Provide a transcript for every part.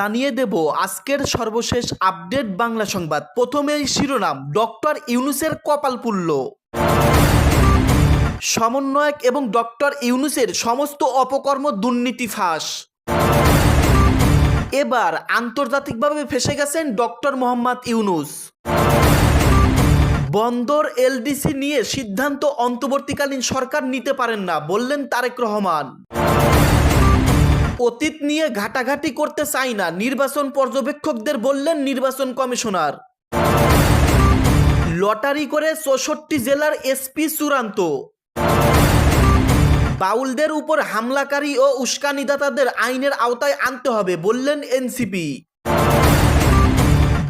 জানিয়ে দেব আজকের সর্বশেষ আপডেট বাংলা সংবাদ। প্রথমেই শিরোনাম, ডক্টর ইউনুসের কপাল পুল্ল সমন্বয়ক এবং ডক্টর ইউনুসের সমস্ত অপকর্ম দুর্নীতি ফাঁস। এবার আন্তর্জাতিকভাবে ফেসে গেছেন ডক্টর মোহাম্মদ ইউনুস। বন্দর, এলডিসি নিয়ে সিদ্ধান্ত অন্তর্বর্তীকালীন সরকার নিতে পারেন না, বললেন তারেক রহমান। অতীত নিয়ে ঘাটাঘাটি করতে চাই না, নির্বাচন পর্যবেক্ষকদের বললেন নির্বাচন কমিশনার। লটারি করে চৌষট্টি জেলার এসপি চূড়ান্ত। বাউলদের উপর হামলাকারী ও উস্কানিদাতাদের আইনের আওতায় আনতে হবে বললেন এনসিপি।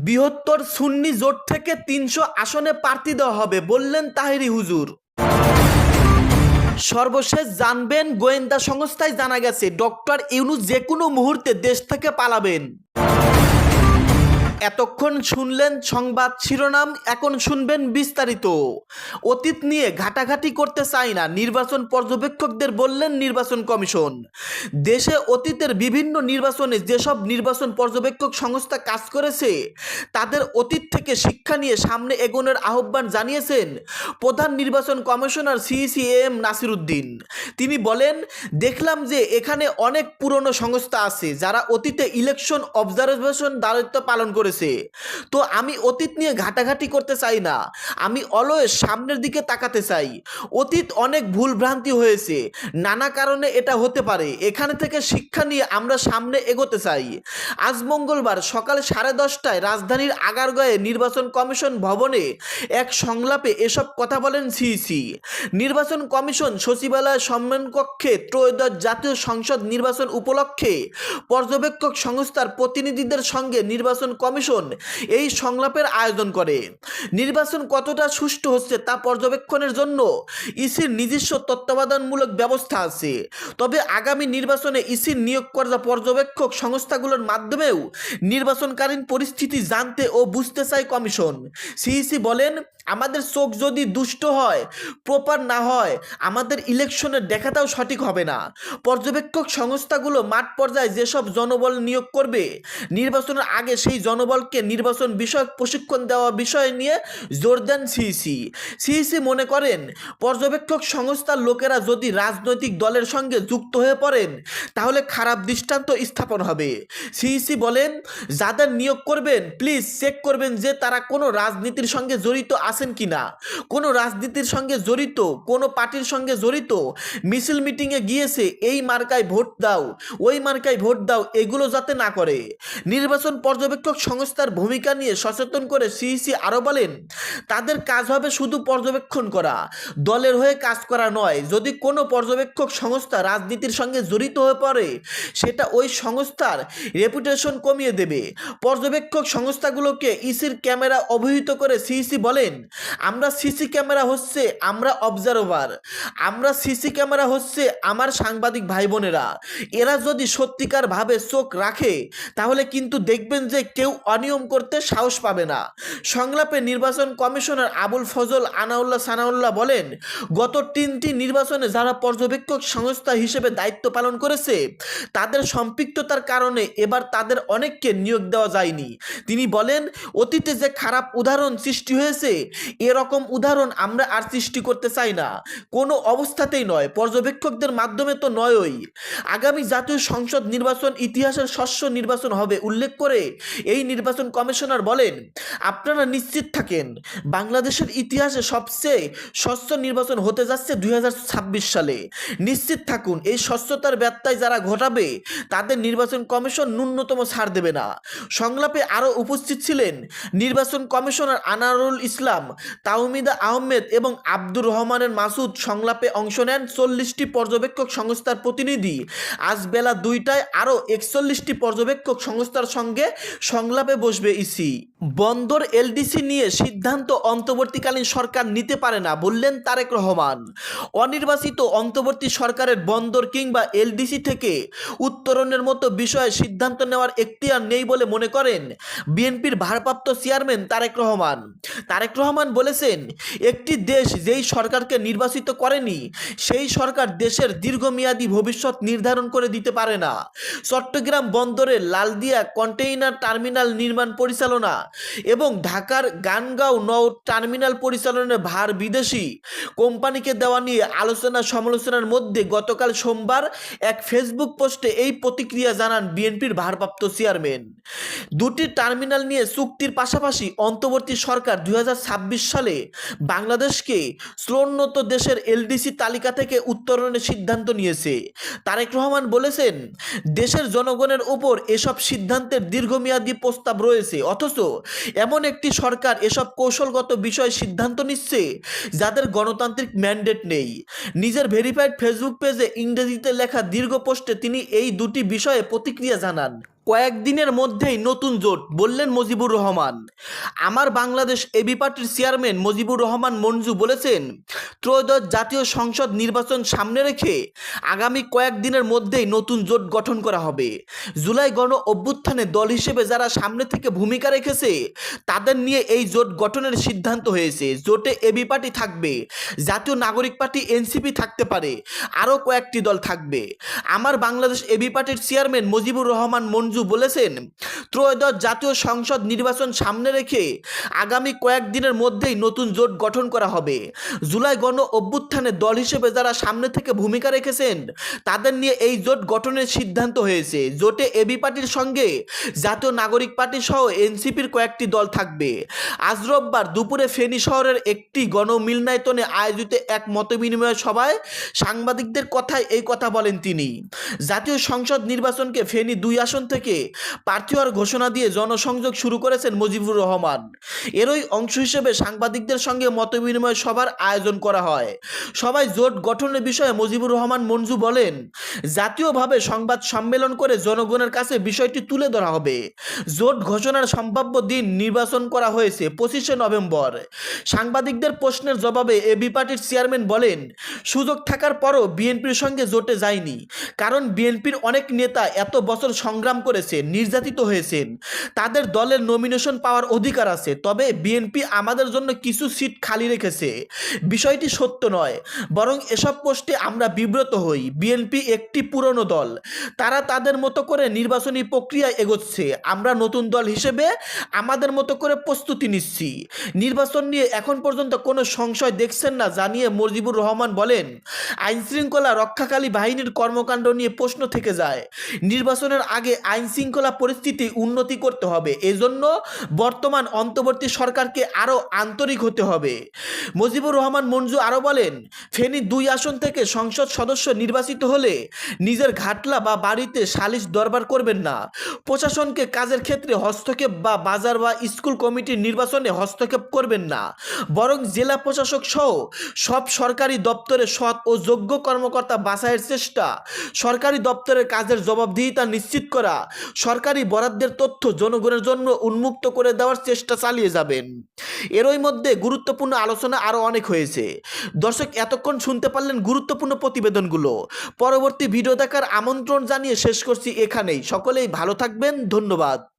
বৃহত্তর সুন্নি জোট থেকে তিনশো আসনে প্রার্থী দেওয়া হবে বললেন তাহেরি হুজুর। সর্বশেষ জানবেন গোয়েন্দা সংস্থায় জানা গেছে ডক্টর ইউনু যে কোনো মুহূর্তে দেশ থেকে পালাবেন। এতক্ষণ শুনলেন সংবাদ শিরোনাম, এখন শুনবেন বিস্তারিত। অতীত নিয়ে ঘাটাঘাটি করতে চাই না নির্বাচন পর্যবেক্ষকদের বললেন নির্বাচন কমিশন। দেশে অতীতের বিভিন্ন নির্বাচনে যেসব নির্বাচন পর্যবেক্ষক সংস্থা কাজ করেছে, তাদের অতীত থেকে শিক্ষা নিয়ে সামনে এগোনোর আহ্বান জানিয়েছেন প্রধান নির্বাচন কমিশনার সিসিএম নাসিরুদ্দিন। তিনি বলেন, দেখলাম যে এখানে অনেক পুরনো সংস্থা আছে যারা অতীতে ইলেকশন অবজারভেশন দায়িত্ব পালন করেছে। তো আমি অতীত নিয়ে ঘাটাঘাটি করতে চাই না। আমি অলওয়েজ সামনের দিকে তাকাতে চাই। অতীত অনেক ভুল ভ্রান্তি হয়েছে। নানা কারণে এটা হতে পারে। এখানে থেকে শিক্ষা নিয়ে আমরা সামনে এগোতে চাই। আজ মঙ্গলবার সকাল সাড়ে দশটায় রাজধানীর আগারগাঁয়ে নির্বাচন কমিশন ভবনে এক সংলাপে এসব কথা বলেন সিইসি। নির্বাচন কমিশন সচিবালয় সম্মেলন কক্ষে ত্রয়োদশ জাতীয় সংসদ নির্বাচন উপলক্ষে পর্যবেক্ষক সংস্থার প্রতিনিধিদের সঙ্গে নির্বাচন কমিশন এই সংলাপের আয়োজন করে। নির্বাচন কতটা সুষ্ঠু হচ্ছে তা পর্যবেক্ষণের জন্য ইসির নিজস্ব তত্ত্বাবধানমূলক ব্যবস্থা আছে। তবে আগামী নির্বাচনে ইসির নিয়োগ করা পর্যবেক্ষক সংস্থাগুলোর মাধ্যমেও নির্বাচনকালীন পরিস্থিতি জানতে ও বুঝতে চায় কমিশন। সিইসি বলেন, আমাদের চোখ যদি দুষ্ট হয়, প্রপার না হয়, আমাদের ইলেকশনের দেখাটাও সঠিক হবে না। পর্যবেক্ষক সংস্থাগুলো মাঠ পর্যায়ে যেসব জনবল নিয়োগ করবে, নির্বাচনের আগে সেই জনবলকে নির্বাচন বিষয়ক প্রশিক্ষণ দেওয়া বিষয় নিয়ে জোর দেন সিইসি। সিইসি মনে করেন, পর্যবেক্ষক সংস্থার লোকেরা যদি রাজনৈতিক দলের সঙ্গে যুক্ত হয়ে পড়েন, তাহলে খারাপ দৃষ্টান্ত স্থাপন হবে। সিইসি বলেন, যাদের নিয়োগ করবেন, প্লিজ চেক করবেন যে তারা কোনো রাজনীতির সঙ্গে জড়িত আছেন কি না কোনো রাজনীতির সঙ্গে জড়িত, কোনো পার্টির সঙ্গে জড়িত, মিছিল মিটিংয়ে গিয়েছে, এই মার্কায় ভোট দাও, ওই মার্কায় ভোট দাও, এগুলো যাতে না করে। নির্বাচন পর্যবেক্ষক সংস্থার ভূমিকা নিয়ে সচেতন করে সিইসি আরও বলেন, তাদের কাজ হবে শুধু পর্যবেক্ষণ করা। দলের হয়ে কাজ করা নয়, যদি কোনো পর্যবেক্ষক সংস্থা রাজনীতির সঙ্গে জড়িত হয়ে পড়ে, সেটা ওই সংস্থার রেপুটেশন কমিয়ে দেবে। পর্যবেক্ষক সংস্থাগুলোকে ইসির ক্যামেরা অবহিত করে সিইসি বলেন, আমরা সিসি ক্যামেরা হচ্ছে আমরা অবজারভার আমরা সিসি ক্যামেরা হচ্ছে আমার সাংবাদিক ভাই বোনেরা এরা যদি সত্যিকার ভাবে চোখ রাখে, তাহলে কিন্তু দেখবেন যে কেউ অনিয়ম করতে সাহস পাবে না। সংলাপে নির্বাচন কমিশনার আবুল ফজল আনাউল্লাহ সানাউল্লাহ বলেন, গত তিনটি নির্বাচনে যারা পর্যবেক্ষক সংস্থা হিসেবে দায়িত্ব পালন করেছে, তাদের সম্পৃক্ততার কারণে এবার তাদের অনেককে নিয়োগ দেওয়া যায়নি। তিনি বলেন, অতীতে যে খারাপ উদাহরণ সৃষ্টি হয়েছে, এরকম উদাহরণ আমরা আর সৃষ্টি করতে চাই না। কোনো অবস্থাতেই নয়, পর্যবেক্ষকদের মাধ্যমে তো নয়ই। আগামী জাতীয় সংসদ নির্বাচন ইতিহাসের শস্য নির্বাচন হবে, উল্লেখ করে এই নির্বাচন কমিশনার বলেন, আপনারা নিশ্চিত থাকেন, বাংলাদেশের ইতিহাসে সবচেয়ে স্বচ্ছ নির্বাচন হতে যাচ্ছে দুই হাজার ছাব্বিশ সালে। নিশ্চিত থাকুন, এই স্বচ্ছতার ব্যত্যয় যারা ঘটাবে, তাদের নির্বাচন কমিশন ন্যূনতম ছাড় দেবে না। সংলাপে আরও উপস্থিত ছিলেন নির্বাচন কমিশনার আনারুল ইসলাম তাওমিদা আহমেদ এবং আব্দুর রহমানের মাসুদ। সংলাপে অংশ নেন চল্লিশটি পর্যবেক্ষক সংস্থার প্রতিনিধি। আজ বেলা দুইটায় আরও একচল্লিশটি পর্যবেক্ষক সংস্থার সঙ্গে সংলাপ সংলাপে বসবে ইসি। বন্দর এলডিসি নিয়ে সিদ্ধান্ত অন্তর্বর্তীকালীন সরকার নিতে পারে না, বললেন তারেক রহমান। অনির্বাচিত অন্তর্বর্তী সরকারের বন্দর কিংবা এলডিসি থেকে উত্তরণের মতো বিষয়ে সিদ্ধান্ত নেওয়ার এখতিয়ার নেই বলে মনে করেন বিএনপির ভারপ্রাপ্ত চেয়ারম্যান তারেক রহমান। তারেক রহমান বলেছেন, একটি দেশ যেই সরকারকে নির্বাচিত করেনি, সেই সরকার দেশের দীর্ঘমেয়াদী ভবিষ্যৎ নির্ধারণ করে দিতে পারে না। চট্টগ্রাম বন্দরের লালদিয়া কন্টেইনার টার্মিনাল নির্মাণ পরিচালনা এবং ঢাকার গানগাঁও নৌ টার্মিনাল পরিচালনার ভার বিদেশি কোম্পানিকে দেওয়া নিয়ে আলোচনা সমালোচনার মধ্যে গতকাল সোমবার এক ফেসবুক পোস্টে এই প্রতিক্রিয়া জানান বিএনপির ভারপ্রাপ্ত চেয়ারম্যান। দুটি টার্মিনাল নিয়ে চুক্তির পাশাপাশি অন্তর্বর্তী সরকার দুই হাজার ছাব্বিশ সালে বাংলাদেশকে শ্রোন্নত দেশের এলডিসি তালিকা থেকে উত্তরণের সিদ্ধান্ত নিয়েছে। তারেক রহমান বলেছেন, দেশের জনগণের উপর এসব সিদ্ধান্তের দীর্ঘমেয়াদী প্রস্তাব রয়েছে, অথচ এমন একটি সরকার এসব কৌশলগত বিষয়ে সিদ্ধান্ত নিচ্ছে যাদের গণতান্ত্রিক ম্যান্ডেট নেই। নিজের ভেরিফাইড ফেসবুক পেজে ইংরেজিতে লেখা দীর্ঘ পোস্টে তিনি এই দুটি বিষয়ে প্রতিক্রিয়া জানান। কয়েকদিনের মধ্যেই নতুন জোট, বললেন মজিবুর রহমান। আমার বাংলাদেশ এবি পার্টির চেয়ারম্যান মজিবুর রহমান মঞ্জু বলেছেন, ত্রয়োদশ জাতীয় সংসদ নির্বাচন সামনে রেখে আগামী কয়েকদিনের মধ্যেই নতুন জোট গঠন করা হবে। জুলাই গণ অভ্যুত্থানে দল হিসেবে যারা সামনে থেকে ভূমিকা রেখেছে, তাদের নিয়ে এই জোট গঠনের সিদ্ধান্ত হয়েছে। জোটে এবি পার্টি থাকবে, জাতীয় নাগরিক পার্টি এনসিপি থাকতে পারে, আরও কয়েকটি দল থাকবে। আমার বাংলাদেশ এবি পার্টির চেয়ারম্যান মজিবুর রহমান মঞ্জু বলেছেন, ত্রয়োদশ জাতীয় সংসদ নির্বাচন সামনে রেখে আগামী কয়েকদিনের মধ্যেই নতুন জোট গঠন করা হবে। জুলাই গণ অভ্যুত্থানে দল হিসেবে যারা সামনে থেকে ভূমিকা রেখেছেন, তাদের নিয়ে এই জোট গঠনের সিদ্ধান্ত হয়েছে। জোটে এবি পার্টির সঙ্গে জাতীয় নাগরিক পার্টি সহ এনসিপির কয়েকটি দল থাকবে। আজ রোববার দুপুরে ফেনী শহরের একটি গণমিলনায়তনে আয়োজিত এক মতবিনিময় সভায় সাংবাদিকদের কথায় এই কথা বলেন তিনি। জাতীয় সংসদ নির্বাচনকে ফেনী দুই আসন থেকে প্রার্থী হওয়ার ঘোষণা দিয়ে জনসংযোগ শুরু করেছেন মুজিবুর রহমান। এরই অংশ হিসেবে সাংবাদিকদের সঙ্গে মতবিনিময় সভার আয়োজন করা হয়। সবাই জোট গঠনের বিষয়ে মুজিবুর রহমান মঞ্জু বলেন, জাতীয়ভাবে সংবাদ সম্মেলন করে জনগণের কাছে বিষয়টি তুলে ধরা হবে। জোট ঘোষণার সম্ভাব্য দিন নির্বাচন করা হয়েছে পঁচিশে নভেম্বর। সাংবাদিকদের প্রশ্নের জবাবে এবি পার্টির চেয়ারম্যান বলেন, সুযোগ থাকার পরও বিএনপির সঙ্গে জোটে যায়নি কারণ বিএনপির অনেক নেতা এত বছর সংগ্রাম করেছে নির্যাতিত হয়েছেন। তাদের দলের নমিনেশন পাওয়ার অধিকার আছে, তবে বিএনপি আমাদের জন্য কিছু সিট খালি রেখেছে। বিষয়টি সত্য নয়, বরং এসব পোস্টে আমরা বিব্রত হই। বিএনপি একটি পুরনো দল, তারা তাদের মতো করে নির্বাচনী প্রক্রিয়ায় এগোচ্ছে। আমরা নতুন দল হিসেবে আমাদের মতো করে প্রস্তুতি নিচ্ছি। নির্বাচন নিয়ে এখন পর্যন্ত কোনো সংশয় দেখছেন না জানিয়ে মজিবুর রহমান বলেন, আইনশৃঙ্খলা রক্ষাকালী বাহিনীর কর্মকাণ্ড নিয়ে প্রশ্ন থেকে যায়। নির্বাচনের আগে আইন শৃঙ্খলা পরিস্থিতি উন্নতি করতে হবে। এজন্য বর্তমান অন্তর্বর্তী সরকারকে আরও আন্তরিক হতে হবে। মুজিবুর রহমান মঞ্জু আরও বলেন, ফেনী দুই আসন থেকে সংসদ সদস্য নির্বাচিত হলে নিজের ঘাটলা বা বাড়িতে সালিশ দরবার করবেন না। প্রশাসনকে কাজের ক্ষেত্রে হস্তক্ষেপ বা বাজার বা স্কুল কমিটির নির্বাচনে হস্তক্ষেপ করবেন না। বরং জেলা প্রশাসক সহ সব সরকারি দপ্তরে সৎ ও যোগ্য কর্মকর্তা বাছাইয়ের চেষ্টা, সরকারি দপ্তরের কাজের জবাবদিহিতা নিশ্চিত করা সরকারি বরাদ্দের তথ্য জনগণের জন্য উন্মুক্ত করে দেওয়ার চেষ্টা চালিয়ে যাবেন। এরই মধ্যে গুরুত্বপূর্ণ আলোচনা আরও অনেক হয়েছে। দর্শক, এতক্ষণ শুনতে পারলেন গুরুত্বপূর্ণ প্রতিবেদনগুলো। পরবর্তী ভিডিও দেখার আমন্ত্রণ জানিয়ে শেষ করছি এখানেই। সকলেই ভালো থাকবেন, ধন্যবাদ।